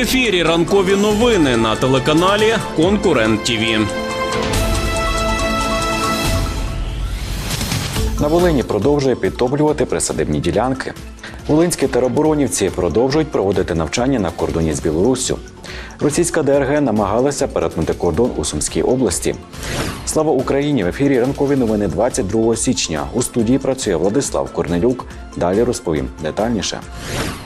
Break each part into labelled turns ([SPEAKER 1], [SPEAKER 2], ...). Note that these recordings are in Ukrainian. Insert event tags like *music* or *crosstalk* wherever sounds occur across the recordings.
[SPEAKER 1] ефірі ранкові новини на телеканалі Конкурент ТІВІ.
[SPEAKER 2] На Волині продовжує підтоплювати присадибні ділянки. Волинські тероборонівці продовжують проводити навчання на кордоні з Білоруссю. Російська ДРГ намагалася перетнути кордон у Сумській області. Слава Україні! В ефірі ранкові новини 22 січня. У студії працює Владислав Корнелюк. Далі розповім детальніше.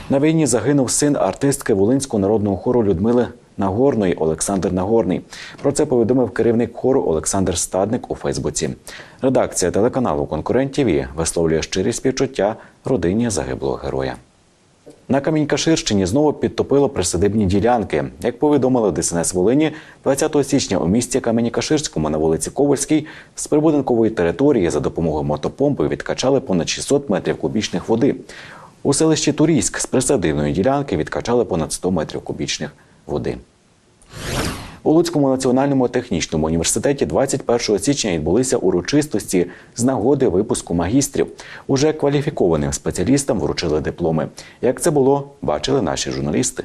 [SPEAKER 2] На війні загинув син артистки Волинського народного хору Людмили Нагорної Олександр Нагорний. Про це повідомив керівник хору Олександр Стадник у Фейсбуці. Редакція телеканалу Конкурент ТІВІ висловлює щирі співчуття родині загиблого героя. На Камінькаширщині знову підтопило присадибні ділянки. Як повідомили ДСНС Волині, 20 січня у місті Камінькаширському на вулиці Ковальській з прибудинкової території за допомогою мотопомпи відкачали понад 600 метрів кубічних води. У селищі Турійськ з присадибної ділянки відкачали понад 100 метрів кубічних води. У Луцькому національному технічному університеті 21 січня відбулися урочистості з нагоди випуску магістрів. Уже кваліфікованим спеціалістам вручили дипломи. Як це було, бачили наші журналісти.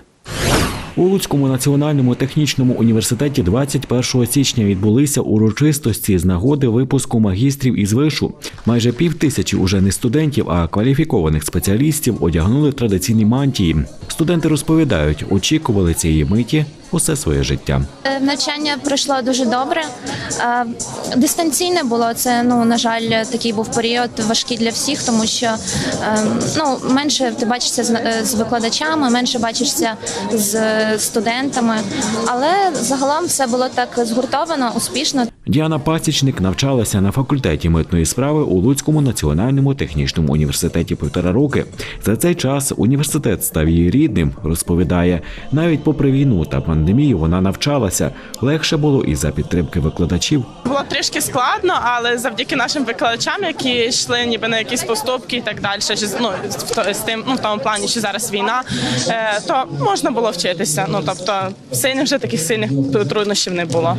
[SPEAKER 2] У Луцькому національному технічному університеті 21 січня відбулися урочистості з нагоди випуску магістрів із вишу. Майже пів тисячі уже не студентів, а кваліфікованих спеціалістів одягнули традиційні мантії. Студенти розповідають, очікували цієї миті усе своє життя.
[SPEAKER 3] Е, Навчання пройшло дуже добре. Е, Дистанційне було це. Ну на жаль, такий був період важкий для всіх, тому що е, ну менше ти бачишся е, з викладачами, менше бачишся з студентами. Але загалом все було так згуртовано, успішно.
[SPEAKER 2] Діана Пасічник навчалася на факультеті митної справи у Луцькому національному технічному університеті півтора роки. За цей час університет став її рідним. Розповідає, навіть попри війну та пандемію вона навчалася. Легше було і за підтримки викладачів.
[SPEAKER 4] Було трішки складно, але завдяки нашим викладачам, які йшли ніби на якісь поступки і так далі, ну, з тим, ну, в тому плані, що зараз війна, е, то можна було вчитися. Ну, тобто, сильних вже таких сильних труднощів не було.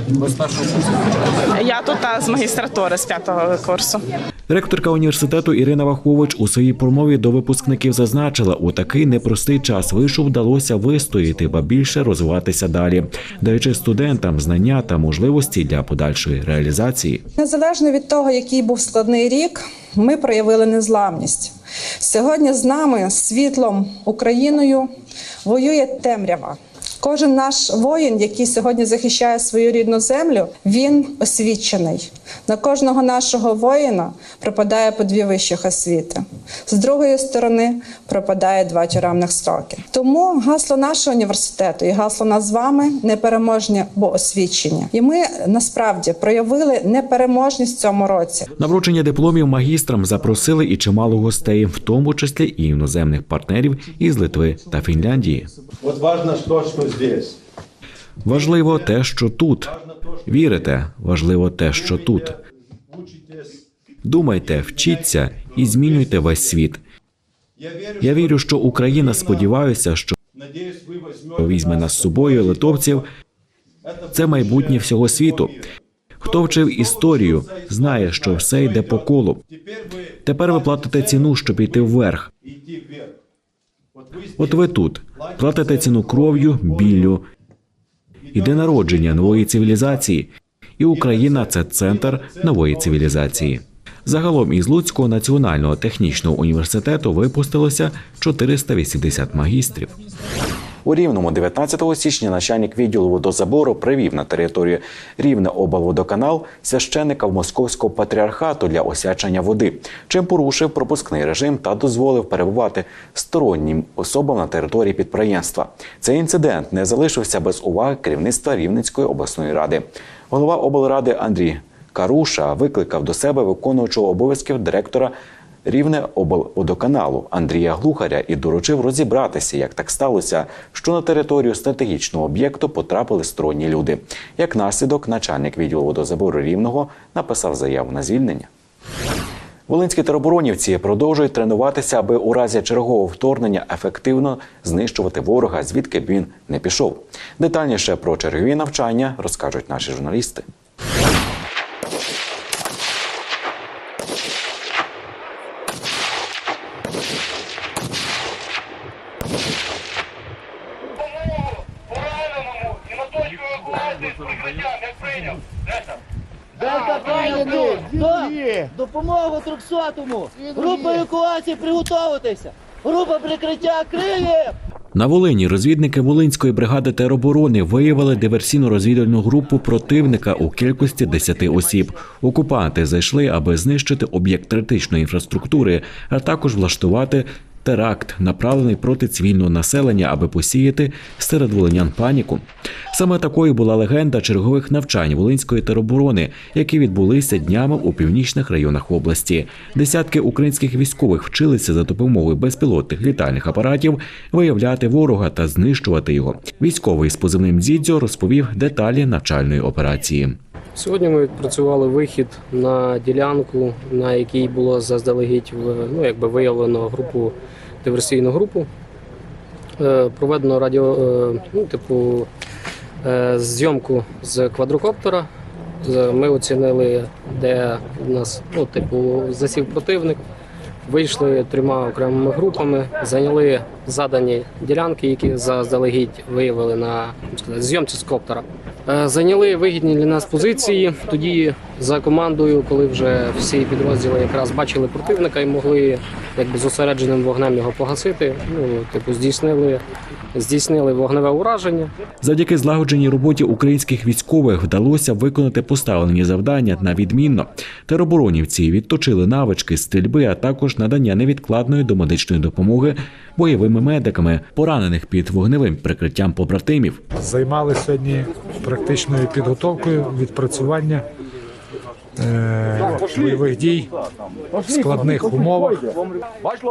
[SPEAKER 4] Я тут а, з магістратури з п'ятого курсу.
[SPEAKER 2] Ректорка університету Ірина Вахович у своїй промові до випускників зазначила, у такий непростий час вишу вдалося вистояти, ба більше розвиватися далі, даючи студентам знання та можливості для подальшої реалізації.
[SPEAKER 5] Незалежно від того, який був складний рік, ми проявили незламність. Сьогодні з нами, світлом Україною, воює темрява. Кожен наш воїн, який сьогодні захищає свою рідну землю, він освічений. На кожного нашого воїна пропадає по дві вищих освіти. З другої сторони пропадає два тюремних строки. Тому гасло нашого університету і гасло нас з вами непереможні, бо освічені. І ми насправді проявили непереможність в цьому році.
[SPEAKER 2] На вручення дипломів магістрам запросили і чимало гостей, в тому числі і іноземних партнерів із Литви та Фінляндії.
[SPEAKER 6] Вот важно то, что здесь.
[SPEAKER 2] Важливо те, що тут. Вірите, важливо те, що тут. Думайте, вчіться і змінюйте весь світ.
[SPEAKER 6] Я
[SPEAKER 2] вірю, що Україна сподіваюся, що візьме нас з собою литовців. Це майбутнє всього світу. Хто вчив історію, знає, що все йде по колу. Тепер ви платите ціну, щоб йти вверх. От ви тут платите ціну кров'ю, біллю. Іде народження нової цивілізації, і Україна це центр нової цивілізації. Загалом із Луцького національного технічного університету випустилося 480 магістрів. У Рівному 19 січня начальник відділу водозабору привів на територію Рівне облводоканал священика в московського патріархату для осячення води, чим порушив пропускний режим та дозволив перебувати стороннім особам на території підприємства. Цей інцидент не залишився без уваги керівництва Рівненської обласної ради. Голова облради Андрій Каруша викликав до себе виконуючого обов'язків директора Рівне облводоканалу Андрія Глухаря і доручив розібратися, як так сталося, що на територію стратегічного об'єкту потрапили сторонні люди. Як наслідок, начальник відділу водозабору рівного написав заяву на звільнення. Волинські тероборонівці продовжують тренуватися, аби у разі чергового вторгнення ефективно знищувати ворога, звідки б він не пішов. Детальніше про чергові навчання розкажуть наші журналісти.
[SPEAKER 7] Так, допомогу 300-му. Група евакуації приготуватися. Група прикриття криє.
[SPEAKER 2] На Волині розвідники Волинської бригади тероборони виявили диверсійно-розвідувальну групу противника у кількості 10 осіб. Окупанти зайшли, аби знищити об'єкт критичної інфраструктури, а також влаштувати теракт, направлений проти цивільного населення, аби посіяти серед волинян паніку. Саме такою була легенда чергових навчань Волинської тероборони, які відбулися днями у північних районах області. Десятки українських військових вчилися за допомогою безпілотних літальних апаратів виявляти ворога та знищувати його. Військовий з позивним Дзідзьо розповів деталі навчальної операції.
[SPEAKER 8] Сьогодні ми відпрацювали вихід на ділянку, на якій було заздалегідь ну, якби виявлено групу диверсійну групу. Е, Проведено радіо, е, ну, типу, е, зйомку з квадрокоптера. Ми оцінили, де у нас ну, типу, засів противник. Вийшли трьома окремими групами, зайняли задані ділянки, які заздалегідь виявили на сказати, зйомці з коптера. Е, Зайняли вигідні для нас позиції. Тоді за командою, коли вже всі підрозділи якраз бачили противника і могли якби зосередженим вогнем його погасити. Ну типу здійснили, здійснили вогневе ураження.
[SPEAKER 2] Завдяки злагодженій роботі українських військових вдалося виконати поставлені завдання на відмінно. Тероборонівці відточили навички стрільби, а також надання невідкладної домедичної допомоги бойовими медиками, поранених під вогневим прикриттям побратимів.
[SPEAKER 9] займалися сьогодні практичною підготовкою відпрацювання е, бойових дій в складних умовах.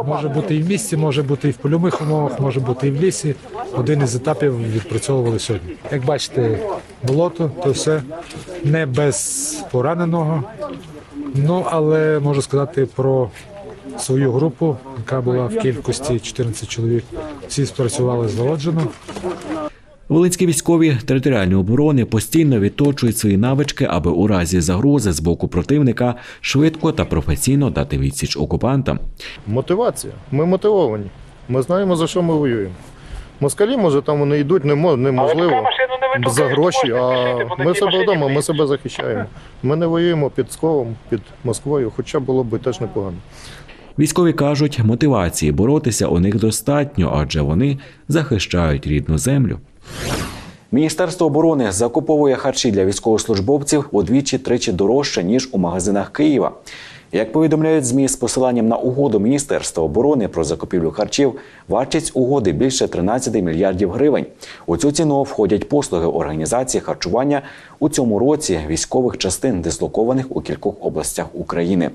[SPEAKER 9] Може бути і в місті, може бути і в польових умовах, може бути і в лісі. Один із етапів відпрацьовували сьогодні. Як бачите, болото, то все не без пораненого. Ну але можу сказати про свою групу, яка була в кількості 14 чоловік. Всі спрацювали злагоджено.
[SPEAKER 2] Волинські військові територіальної оборони постійно відточують свої навички, аби у разі загрози з боку противника швидко та професійно дати відсіч окупантам.
[SPEAKER 10] Мотивація. Ми мотивовані. Ми знаємо, за що ми воюємо. Москалі, може, там вони йдуть немо- неможливо за гроші, а ми себе вдома, ми себе захищаємо. Ми не воюємо під Сковом, під Москвою, хоча було б теж непогано.
[SPEAKER 2] Військові кажуть, мотивації боротися у них достатньо, адже вони захищають рідну землю. Міністерство оборони закуповує харчі для військовослужбовців удвічі-тричі дорожче ніж у магазинах Києва. Як повідомляють змі з посиланням на угоду Міністерства оборони про закупівлю харчів, вартість угоди більше 13 мільярдів гривень. У цю ціну входять послуги організації харчування у цьому році військових частин, дислокованих у кількох областях України.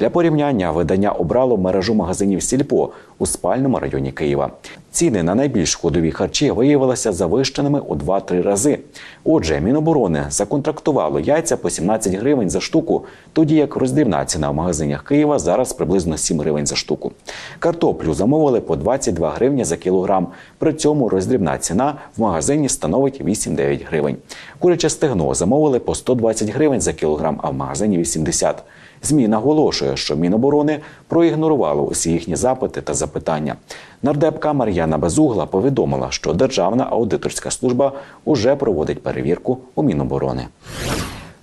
[SPEAKER 2] Для порівняння видання обрало мережу магазинів Сільпо у спальному районі Києва. Ціни на найбільш ходові харчі виявилися завищеними у 2-3 рази. Отже, Міноборони законтрактувало яйця по 17 гривень за штуку, тоді як роздрібна ціна в магазинах Києва зараз приблизно 7 гривень за штуку. Картоплю замовили по 22 гривні за кілограм. При цьому роздрібна ціна в магазині становить 8-9 гривень. Куряче стегно замовили по 120 гривень за кілограм, а в магазині 80. ЗМІ наголошує, що Міноборони проігнорувало усі їхні запити та запитання. Нардепка Мар'яна Безугла повідомила, що Державна аудиторська служба уже проводить перевірку у Міноборони.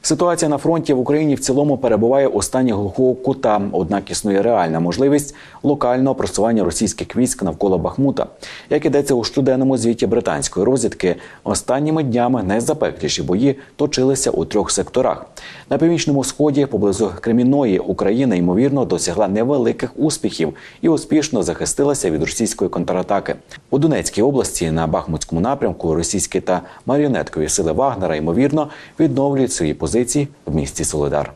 [SPEAKER 2] Ситуація на фронті в Україні в цілому перебуває у стані глухого кута. Однак існує реальна можливість локального просування російських військ навколо Бахмута. Як ідеться у щоденному звіті британської розвідки, останніми днями найзапекліші бої точилися у трьох секторах. На північному сході, поблизу Кремінної, Україна ймовірно досягла невеликих успіхів і успішно захистилася від російської контратаки. У Донецькій області на Бахмутському напрямку російські та маріонеткові сили Вагнера ймовірно відновлюють свої позиції в місті Солидар.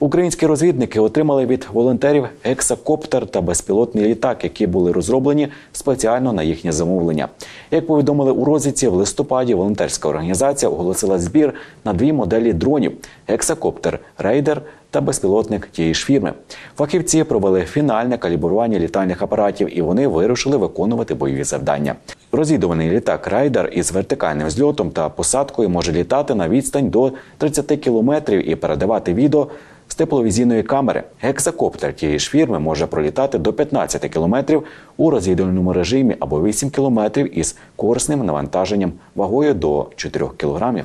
[SPEAKER 2] Українські розвідники отримали від волонтерів гексакоптер та безпілотний літак, які були розроблені спеціально на їхнє замовлення. Як повідомили у розвідці, в листопаді волонтерська організація оголосила збір на дві моделі дронів: гексакоптер Рейдер та безпілотник тієї ж фірми. Фахівці провели фінальне калібрування літальних апаратів, і вони вирушили виконувати бойові завдання. Розвідуваний літак Райдер із вертикальним зльотом та посадкою може літати на відстань до 30 кілометрів і передавати відео з тепловізійної камери. Гексакоптер тієї ж фірми може пролітати до 15 кілометрів у розвідувальному режимі або 8 кілометрів із корисним навантаженням вагою до 4 кілограмів.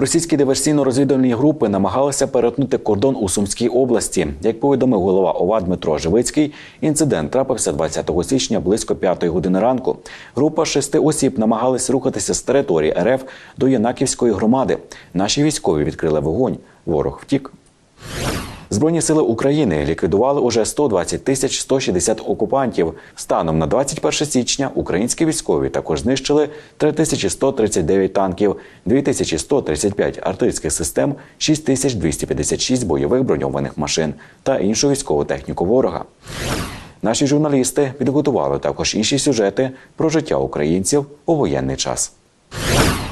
[SPEAKER 2] Російські диверсійно-розвідувальні групи намагалися перетнути кордон у Сумській області. Як повідомив голова ОВА Дмитро Живицький, інцидент трапився 20 січня близько 5 години ранку. Група шести осіб намагалась рухатися з території РФ до Янаківської громади. Наші військові відкрили вогонь. Ворог втік. Збройні сили України ліквідували уже 120 тисяч 160 окупантів. Станом на 21 січня українські військові також знищили 3139 танків, 2135 артилерійських систем, 6256 бойових броньованих машин та іншу військову техніку ворога. Наші журналісти підготували також інші сюжети про життя українців у воєнний час.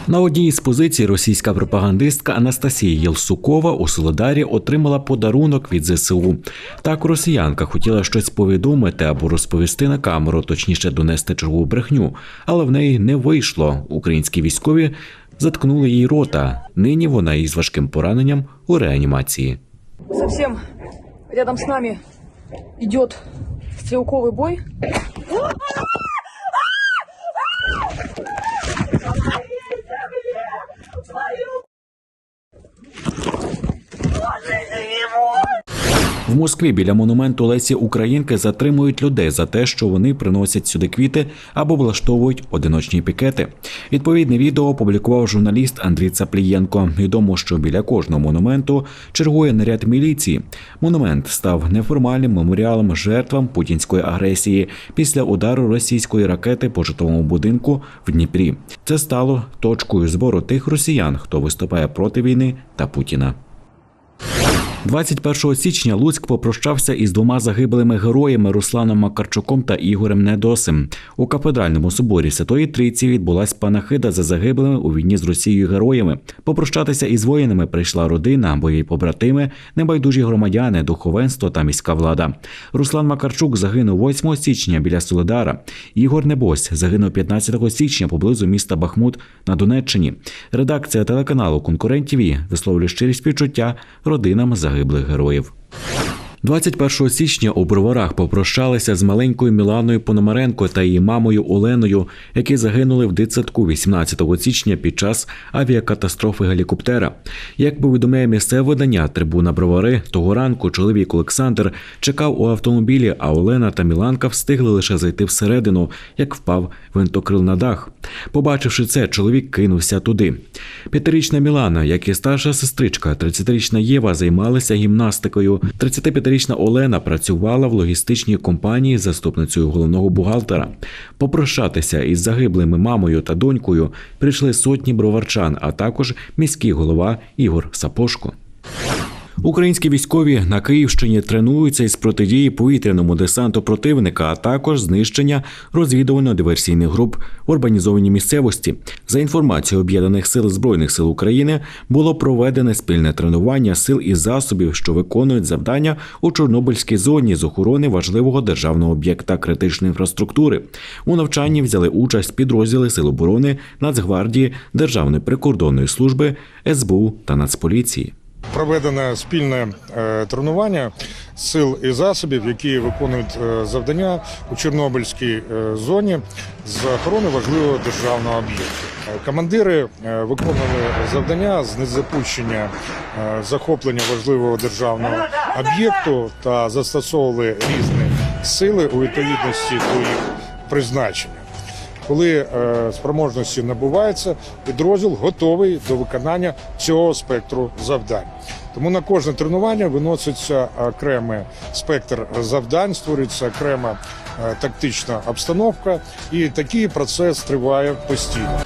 [SPEAKER 2] На одній із позицій російська пропагандистка Анастасія Єлсукова у Солодарі отримала подарунок від ЗСУ. Так росіянка хотіла щось повідомити або розповісти на камеру, точніше донести чергову брехню, але в неї не вийшло. Українські військові заткнули їй рота. Нині вона із важким пораненням у реанімації.
[SPEAKER 11] совсем рядом с нами идет стрелковый бой. What?
[SPEAKER 2] В Москві біля монументу Лесі Українки затримують людей за те, що вони приносять сюди квіти або влаштовують одиночні пікети. Відповідне відео опублікував журналіст Андрій Цаплієнко. Відомо, що біля кожного монументу чергує наряд міліції. Монумент став неформальним меморіалом жертвам путінської агресії після удару російської ракети по житловому будинку в Дніпрі. Це стало точкою збору тих росіян, хто виступає проти війни та Путіна. 21 січня Луцьк попрощався із двома загиблими героями Русланом Макарчуком та Ігорем Недосим. У кафедральному соборі Святої Трійці відбулась панахида за загиблими у війні з Росією героями. Попрощатися із воїнами прийшла родина, бойові побратими, небайдужі громадяни, духовенство та міська влада. Руслан Макарчук загинув 8 січня біля Соледара. Ігор Небось загинув 15 січня поблизу міста Бахмут на Донеччині. Редакція телеканалу Конкурент ТВ висловлює щирі співчуття родинам загиблих героїв. 21 січня у броварах попрощалися з маленькою Міланою Пономаренко та її мамою Оленою, які загинули в дитсадку 18 січня під час авіакатастрофи гелікоптера. Як повідомляє місцеве видання Трибуна Бровари, того ранку чоловік Олександр чекав у автомобілі, а Олена та Міланка встигли лише зайти всередину, як впав винтокрил на дах. Побачивши це, чоловік кинувся туди. П'ятирічна Мілана, як і старша сестричка, 30-річна Єва займалися гімнастикою. 35-річна Олена працювала в логістичній компанії заступницею головного бухгалтера. Попрощатися із загиблими мамою та донькою прийшли сотні броварчан, а також міський голова Ігор Сапошко. Українські військові на Київщині тренуються із протидії повітряному десанту противника, а також знищення розвідувально-диверсійних груп в урбанізованій місцевості. За інформацією об'єднаних сил збройних сил України було проведене спільне тренування сил і засобів, що виконують завдання у Чорнобильській зоні з охорони важливого державного об'єкта критичної інфраструктури. У навчанні взяли участь підрозділи Сил оборони, Нацгвардії, Державної прикордонної служби, СБУ та Нацполіції.
[SPEAKER 12] Проведено спільне е, тренування сил і засобів, які виконують е, завдання у Чорнобильській е, зоні з охорони важливого державного об'єкту. Командири виконували завдання з незапущення захоплення важливого державного об'єкту та застосовували різні сили у відповідності до їх призначення. Коли е, спроможності набуваються, підрозділ готовий до виконання цього спектру завдань. Тому на кожне тренування виноситься окремий спектр завдань, створюється окрема е, тактична обстановка, і такий процес триває постійно.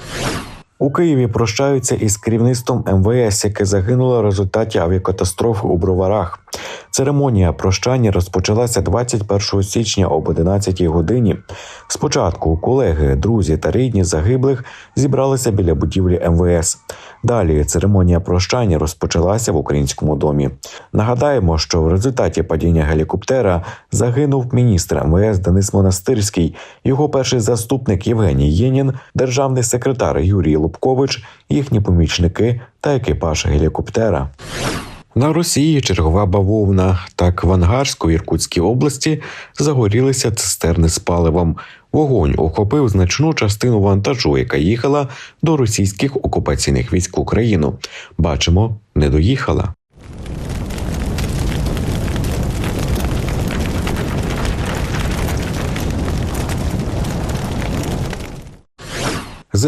[SPEAKER 2] У Києві прощаються із керівництвом МВС, яке загинуло в результаті авіакатастрофи у Броварах. Церемонія прощання розпочалася 21 січня об 11 годині. Спочатку колеги, друзі та рідні загиблих зібралися біля будівлі МВС. Далі церемонія прощання розпочалася в українському домі. Нагадаємо, що в результаті падіння гелікоптера загинув міністр МВС Денис Монастирський, його перший заступник Євгеній Єнін, державний секретар Юрій Лубкович, їхні помічники та екіпаж гелікоптера. На Росії чергова бавовна. Так в Ангарську Іркутській області загорілися цистерни з паливом. Вогонь охопив значну частину вантажу, яка їхала до російських окупаційних військ в Україну. Бачимо, не доїхала.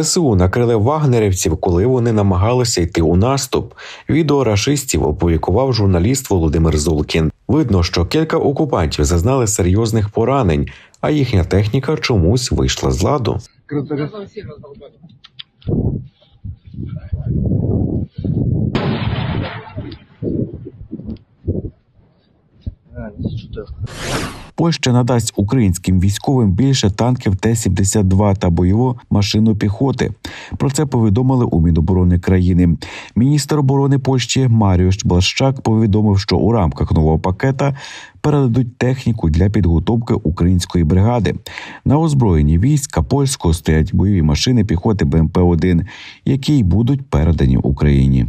[SPEAKER 2] ЗСУ накрили вагнерівців, коли вони намагалися йти у наступ. Відео рашистів опублікував журналіст Володимир Зулкін. Видно, що кілька окупантів зазнали серйозних поранень, а їхня техніка чомусь вийшла з ладу. Польща надасть українським військовим більше танків Т-72 та бойову машину піхоти. Про це повідомили у Міноборони країни. Міністр оборони Польщі Маріуш Блащак повідомив, що у рамках нового пакета передадуть техніку для підготовки української бригади. На озброєнні війська польського стоять бойові машини піхоти БМП-1, які й будуть передані Україні.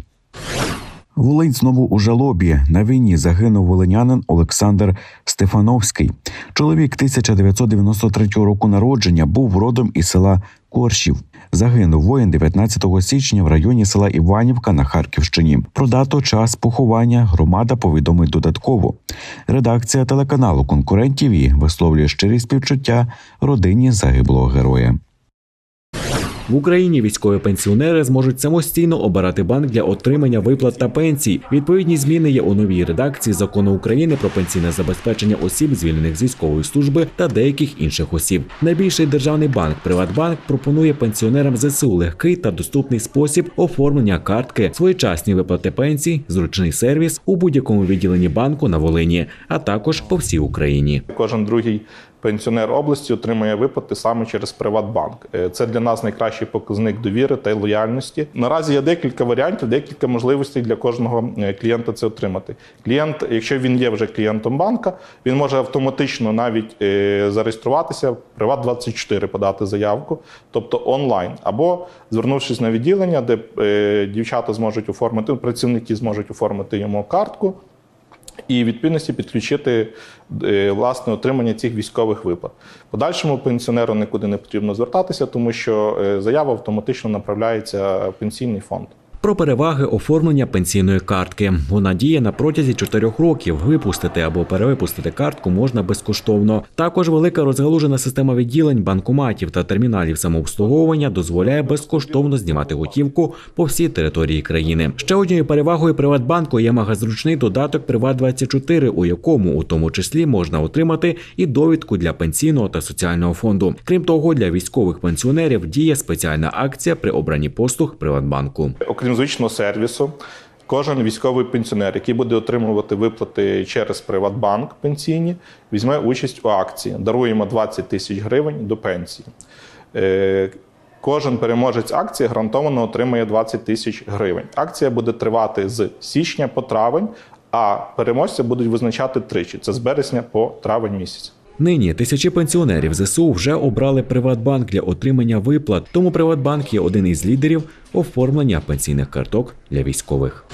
[SPEAKER 2] Волинь знову у жалобі. На війні загинув волинянин Олександр Стефановський. Чоловік 1993 року народження був родом із села Коршів. Загинув воїн 19 січня в районі села Іванівка на Харківщині. Про дату, час поховання громада повідомить додатково. Редакція телеканалу Конкурентів і висловлює щирі співчуття родині загиблого героя.
[SPEAKER 1] В Україні військові пенсіонери зможуть самостійно обирати банк для отримання виплат та пенсій. Відповідні зміни є у новій редакції закону України про пенсійне забезпечення осіб, звільнених з військової служби та деяких інших осіб. Найбільший державний банк Приватбанк пропонує пенсіонерам ЗСУ легкий та доступний спосіб оформлення картки, своєчасні виплати пенсій, зручний сервіс у будь-якому відділенні банку на Волині, а також по всій Україні.
[SPEAKER 13] Кожен другий пенсіонер області отримує виплати саме через Приватбанк. Е, Це для нас найкращий показник довіри та лояльності. Наразі є декілька варіантів, декілька можливостей для кожного е, клієнта це отримати. Клієнт, якщо він є вже клієнтом банка, він може автоматично навіть е, зареєструватися в Приват24, подати заявку, тобто онлайн, або звернувшись на відділення, де дівчата зможуть оформити, працівники зможуть оформити йому картку і відповідності підключити е, власне отримання цих військових виплат. Подальшому пенсіонеру нікуди не потрібно звертатися, тому що е, заява автоматично направляється в пенсійний фонд.
[SPEAKER 1] Про переваги оформлення пенсійної картки. Вона діє на протязі 4 років. Випустити або перевипустити картку можна безкоштовно. Також велика розгалужена система відділень, банкоматів та терміналів самообслуговування дозволяє безкоштовно знімати готівку по всій території країни. Ще однією перевагою Приватбанку є магазручний додаток Приват24, у якому у тому числі можна отримати і довідку для пенсійного та соціального фонду. Крім того, для військових пенсіонерів діє спеціальна акція при обранні послуг Приватбанку.
[SPEAKER 13] Звичного сервісу, кожен військовий пенсіонер, який буде отримувати виплати через Приватбанк пенсійні, візьме участь у акції. Даруємо 20 тисяч гривень до пенсії. Е, Кожен переможець акції гарантовано отримає 20 тисяч гривень. Акція буде тривати з січня по травень, а переможця будуть визначати тричі: це з березня по травень місяць.
[SPEAKER 1] Нині тисячі пенсіонерів ЗСУ вже обрали Приватбанк для отримання виплат. Тому Приватбанк є один із лідерів оформлення пенсійних карток для військових.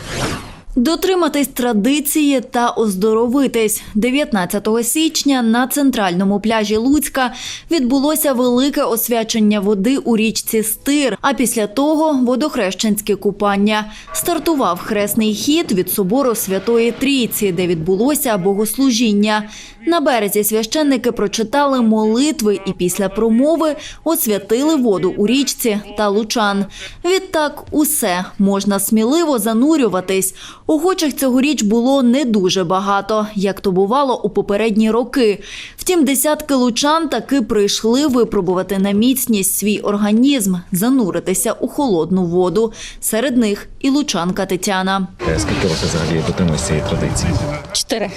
[SPEAKER 14] Дотриматись традиції та оздоровитись 19 січня на центральному пляжі Луцька відбулося велике освячення води у річці Стир. А після того водохрещенське купання. Стартував хресний хід від собору Святої Трійці, де відбулося богослужіння. На березі священники прочитали молитви і після промови освятили воду у річці та лучан. Відтак, усе можна сміливо занурюватись. Охочих цьогоріч було не дуже багато, як то бувало у попередні роки. Втім, десятки лучан таки прийшли випробувати на міцність свій організм, зануритися у холодну воду. Серед них і лучанка Тетяна.
[SPEAKER 2] Скільки років взагалі дотримуєш цієї традиції?
[SPEAKER 15] Чотири.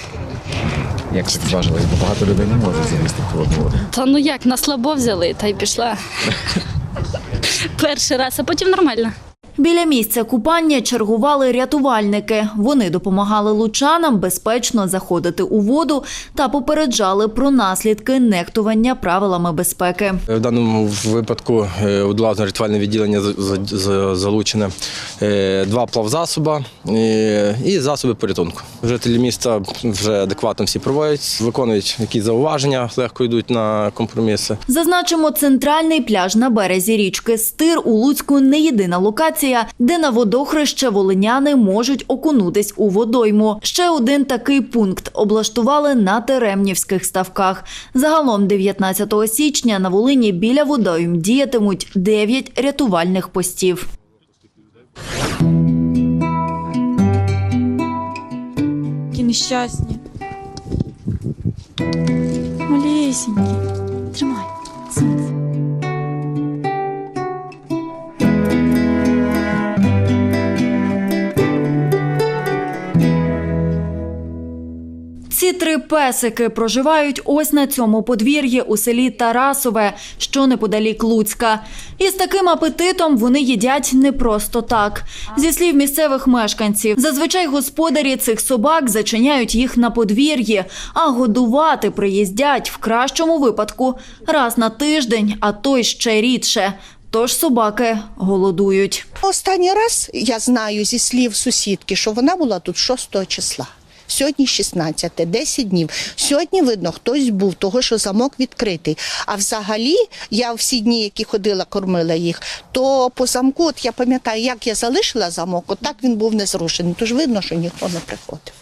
[SPEAKER 2] Як так зважили? Бо багато людей не може залізти в холодну воду.
[SPEAKER 15] Та ну як, на слабо взяли, та й пішла. *laughs* Перший раз, а потім нормально.
[SPEAKER 14] Біля місця купання чергували рятувальники. Вони допомагали лучанам безпечно заходити у воду та попереджали про наслідки нехтування правилами безпеки.
[SPEAKER 15] В даному випадку е, рятувальне відділення за- за- за- залучене е, два плавзасоба е, і засоби порятунку. Жителі міста вже адекватно всі проводять, виконують якісь зауваження, легко йдуть на компроміси.
[SPEAKER 14] Зазначимо, центральний пляж на березі річки Стир у Луцьку не єдина локація, де на водохреще волиняни можуть окунутись у водойму. Ще один такий пункт облаштували на Теремнівських ставках. Загалом 19 січня на Волині біля водойм діятимуть 9 рятувальних постів.
[SPEAKER 16] Такі нещасні. Малесенькі. Тримай. Сонце.
[SPEAKER 14] Ці три песики проживають ось на цьому подвір'ї у селі Тарасове, що неподалік Луцька. І з таким апетитом вони їдять не просто так. Зі слів місцевих мешканців, зазвичай господарі цих собак зачиняють їх на подвір'ї, а годувати приїздять в кращому випадку раз на тиждень, а то й ще рідше. Тож собаки голодують.
[SPEAKER 17] Останній раз я знаю зі слів сусідки, що вона була тут 6 числа. Сьогодні 16, 10 днів. Сьогодні видно, хтось був, того що замок відкритий. А взагалі, я всі дні, які ходила, кормила їх, то по замку, от я пам'ятаю, як я залишила замок, от так він був не зрушений. Тож видно, що ніхто не приходив.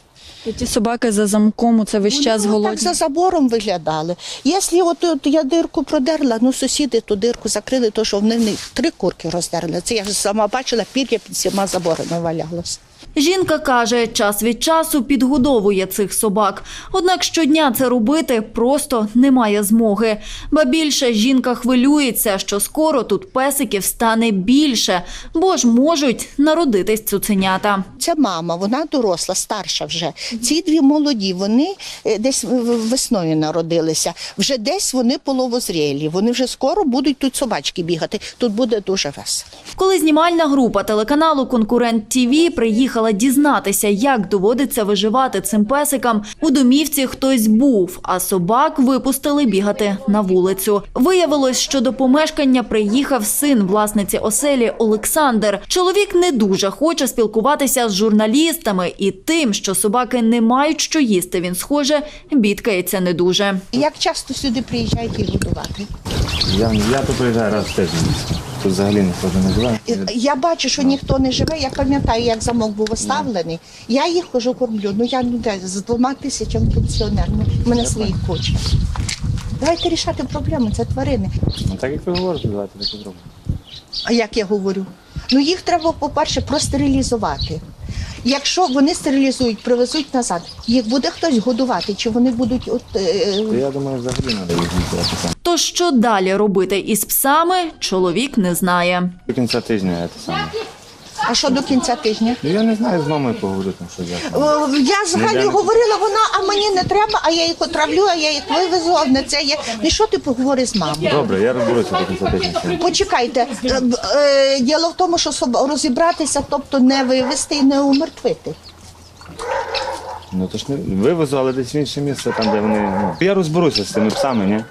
[SPEAKER 16] І ті собаки за замком, це весь час голодні.
[SPEAKER 17] так за забором виглядали. Якщо от, от я дирку продерла, ну сусіди ту дирку закрили, то що вони в них три курки роздерли. Це я вже сама бачила, пір'я під всіма заборами валялося.
[SPEAKER 14] Жінка каже, час від часу підгодовує цих собак. Однак щодня це робити просто немає змоги. Ба більше жінка хвилюється, що скоро тут песиків стане більше, бо ж можуть народитись цуценята.
[SPEAKER 17] Це мама, вона доросла, старша вже. Ці дві молоді, вони е, десь весною народилися. Вже десь вони половозрілі. Вони вже скоро будуть тут собачки бігати. Тут буде дуже весело.
[SPEAKER 14] Коли знімальна група телеканалу Конкурент ТІВІ приїхала дізнатися, як доводиться виживати цим песикам, у домівці хтось був, а собак випустили бігати на вулицю. Виявилось, що до помешкання приїхав син власниці оселі Олександр. Чоловік не дуже хоче спілкуватися з журналістами, і тим, що собаки не мають що їсти, він схоже бідкається не дуже.
[SPEAKER 17] Як часто сюди приїжджають їх годувати?
[SPEAKER 18] Я, я тут приїжджаю раз в тиждень. Тут взагалі ніхто не живе.
[SPEAKER 17] Я бачу, що ніхто не живе. Я пам'ятаю, як замок був оставлений. Я їх хожу кормлю. Ну я ну де з двома тисячами пенсіонер. Ну, в мене своїх куча. Давайте рішати проблему, це тварини.
[SPEAKER 18] Ну так як ви говорите, давайте так і зробимо.
[SPEAKER 17] А як я говорю? Ну їх треба, по-перше, простерилізувати. Якщо вони стерилізують, привезуть назад, їх буде хтось годувати, чи вони будуть от е,
[SPEAKER 18] То я думаю, взагалі надо їх відбирати.
[SPEAKER 14] То що далі робити із псами, чоловік не знає.
[SPEAKER 18] До кінця тижня це саме.
[SPEAKER 17] А що до кінця тижня?
[SPEAKER 18] Ну я не знаю, з мамою поговорю що я.
[SPEAKER 17] О, Я з
[SPEAKER 18] Не
[SPEAKER 17] Галею говорила, вона, а мені не треба, а я їх отравлю, а я їх вивезу, а не це є. Ну що ти поговори з мамою?
[SPEAKER 18] Добре, я розберуся до кінця тижня.
[SPEAKER 17] Почекайте, е, б- е, діло в тому, що соб- розібратися, тобто не вивезти і не умертвити.
[SPEAKER 18] Ну то ж не вивезу, але десь в інше місце, там, де вони. Ну. Я розберуся з цими псами, ні?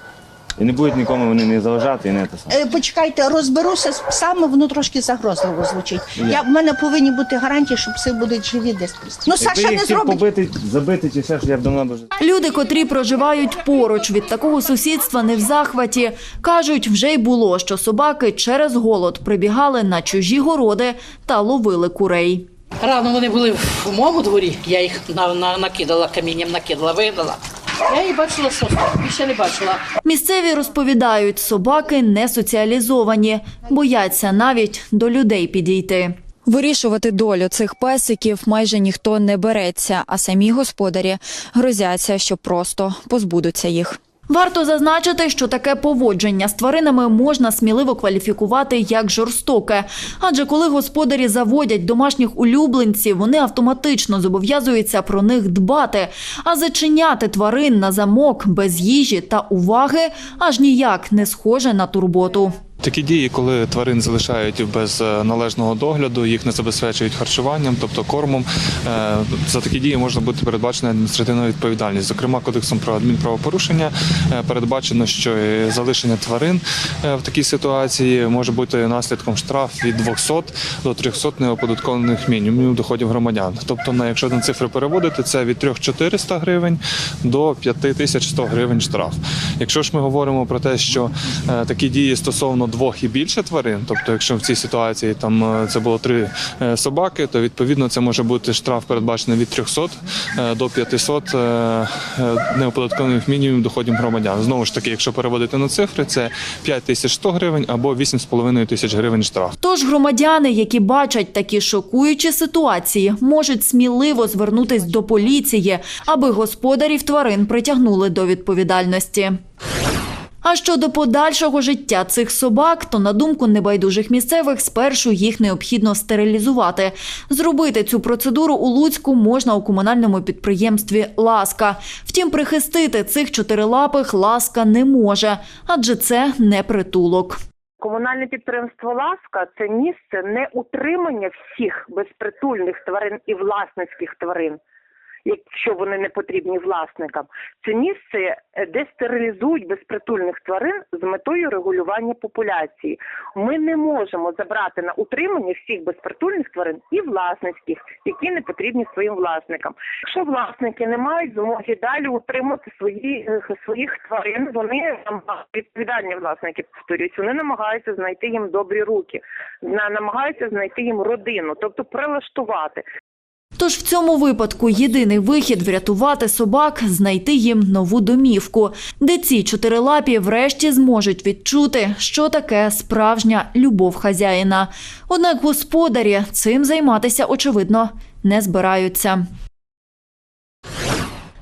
[SPEAKER 18] І не будуть нікому вони не заважати і не те саме.
[SPEAKER 17] Е, Почекайте, розберуся з псами, воно трошки загрозливо звучить. Я, в мене повинні бути гарантії, що пси будуть живі десь. Ну,
[SPEAKER 18] Якби
[SPEAKER 17] Саша
[SPEAKER 18] їх
[SPEAKER 17] не зробить.
[SPEAKER 18] побити, забити чи все ж я б давно б вже.
[SPEAKER 14] Люди, котрі проживають поруч від такого сусідства, не в захваті, кажуть, вже й було, що собаки через голод прибігали на чужі городи та ловили курей.
[SPEAKER 19] Рано вони були в моєму дворі, я їх на, на, накидала камінням, накидала, вигнала. Я її бачила сосну, більше не бачила.
[SPEAKER 14] Місцеві розповідають, собаки не соціалізовані, бояться навіть до людей підійти.
[SPEAKER 16] Вирішувати долю цих песиків майже ніхто не береться, а самі господарі грозяться, що просто позбудуться їх.
[SPEAKER 14] Варто зазначити, що таке поводження з тваринами можна сміливо кваліфікувати як жорстоке. Адже коли господарі заводять домашніх улюбленців, вони автоматично зобов'язуються про них дбати. А зачиняти тварин на замок без їжі та уваги аж ніяк не схоже на турботу.
[SPEAKER 20] Такі дії, коли тварин залишають без е, належного догляду, їх не забезпечують харчуванням, тобто кормом. е, За такі дії можна бути передбачена адміністративна відповідальність. Зокрема, кодексом про адмінправопорушення е, передбачено, що залишення тварин в такій ситуації може бути наслідком штраф від 200 до 300 неоподаткованих мінімумів доходів громадян. Тобто, на якщо на цифри переводити, це від 3400 гривень до 5100 гривень штраф. Якщо ж ми говоримо про те, що такі дії стосовно двох і більше тварин, тобто, якщо в цій ситуації там е, це було три е, собаки, то відповідно це може бути штраф передбачений від 300 е, до 500 е, е, неоподаткованих мінімумів доходів громадян. Знову ж таки, якщо переводити на цифри, це 5100 гривень або 8,5 тисяч гривень штраф.
[SPEAKER 14] Тож громадяни, які бачать такі шокуючі ситуації, можуть сміливо звернутись до поліції, аби господарів тварин притягнули до відповідальності. А щодо подальшого життя цих собак, то на думку небайдужих місцевих, спершу їх необхідно стерилізувати. Зробити цю процедуру у Луцьку можна у комунальному підприємстві Ласка. Втім, прихистити цих чотирилапих ласка не може, адже це не притулок.
[SPEAKER 21] Комунальне підприємство Ласка це місце не утримання всіх безпритульних тварин і власницьких тварин, якщо вони не потрібні власникам. Це місце, е, де стерилізують безпритульних тварин з метою регулювання популяції. Ми не можемо забрати на утримання всіх безпритульних тварин і власницьких, які не потрібні своїм власникам. Якщо власники не мають змоги далі утримати свої, е, своїх тварин, вони відповідальні власники повторюють, вони намагаються знайти їм добрі руки, намагаються знайти їм родину, тобто прилаштувати.
[SPEAKER 14] Тож в цьому випадку єдиний вихід врятувати собак, знайти їм нову домівку, де ці чотирилапі врешті зможуть відчути, що таке справжня любов хазяїна. Однак господарі цим займатися очевидно не збираються.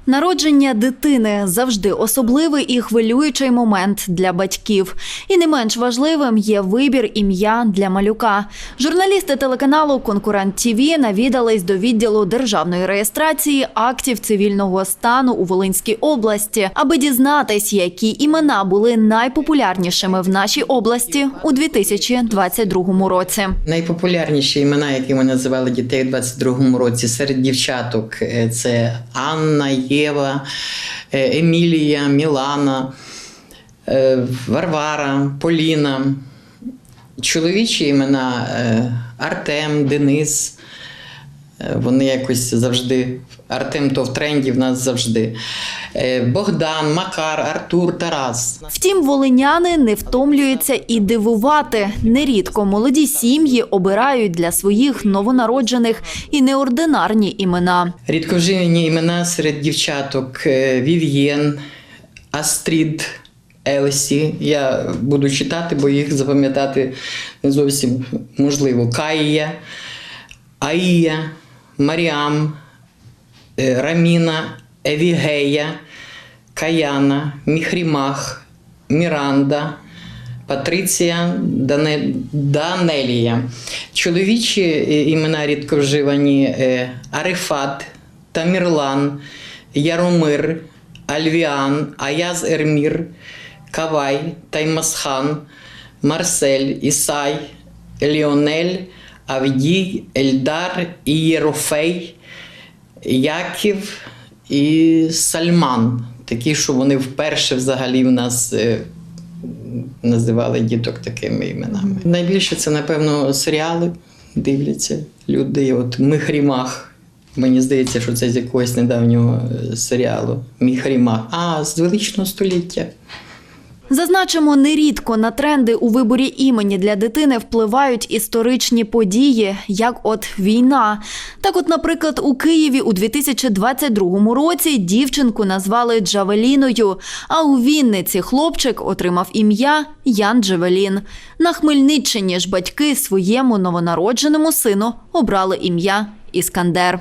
[SPEAKER 14] Народження дитини завжди особливий і хвилюючий момент для батьків. І не менш важливим є вибір ім'я для малюка. Журналісти телеканалу Конкурент ТІВІ навідались до відділу державної реєстрації актів цивільного стану у Волинській області, аби дізнатись, які імена були найпопулярнішими в нашій області у 2022 році.
[SPEAKER 22] Найпопулярніші імена, які ми називали дітей у 22-му році серед дівчаток, е, це Анна, Єва, е, Емілія, Мілана, е, Варвара, Поліна. Чоловічі імена е, Артем, Денис. Е, Вони якось завжди. Артем то в тренді в нас завжди. Е, Богдан, Макар, Артур, Тарас.
[SPEAKER 14] Втім, волиняни не втомлюються і дивувати. Нерідко молоді сім'ї обирають для своїх новонароджених і неординарні імена.
[SPEAKER 22] Рідковживні імена серед дівчаток е, Вів'єн, Астрід, Елсі. Я буду читати, бо їх запам'ятати не зовсім можливо. Каїя, Аїя, Маріам, Раміна, Евігея, Каяна, Міхрімах, Міранда. Патриція Дане... Данелія. Чоловічі е, імена рідко вживані е, Арифат, Тамірлан, Яромир, Альвіан, Аяз Ермір, Кавай, Таймасхан, Марсель, Ісай, Ліонель, Авдій, Ельдар, Ієрофей, Яків і Сальман. Такі, що вони вперше взагалі в нас е, називали діток такими іменами. Найбільше це, напевно, серіали дивляться люди. От Михрімах. Мені здається, що це з якогось недавнього е, серіалу. Міхрімах. А, з величного століття.
[SPEAKER 14] Зазначимо, нерідко на тренди у виборі імені для дитини впливають історичні події, як от війна. Так, от, наприклад, у Києві у 2022 році дівчинку назвали Джавеліною, а у Вінниці хлопчик отримав ім'я Ян Джавелін. На Хмельниччині ж батьки своєму новонародженому сину обрали ім'я Іскандер.